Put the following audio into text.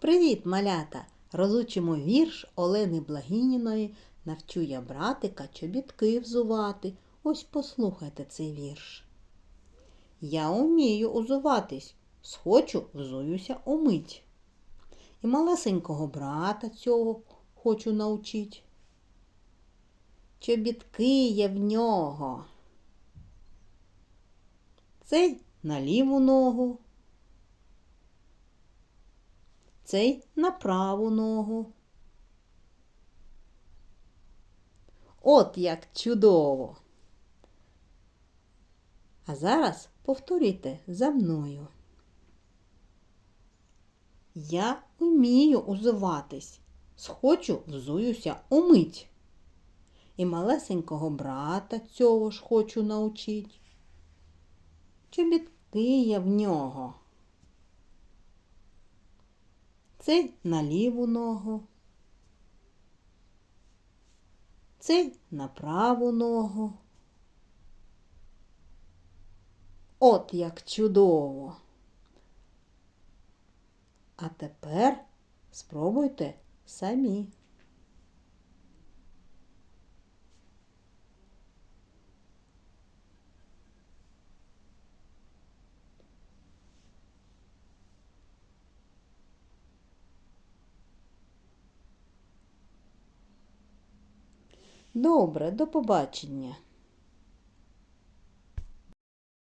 Привіт, малята! Розучимо вірш Олени Благініної Навчу я братика чобітки взувати. Ось послухайте цей вірш. Я умію узуватись, схочу, взуюся умить. І малесенького брата цього хочу научить. Чобітки є в нього. Цей на ліву ногу, цей на праву ногу. От як чудово! А зараз повторюйте за мною. Я вмію узуватись, схочу, взуюся умить. І малесенького брата цього ж хочу научить. Чобітки є в нього. Цей на ліву ногу, цей на праву ногу. От як чудово. А тепер спробуйте самі. Добре, до побачення.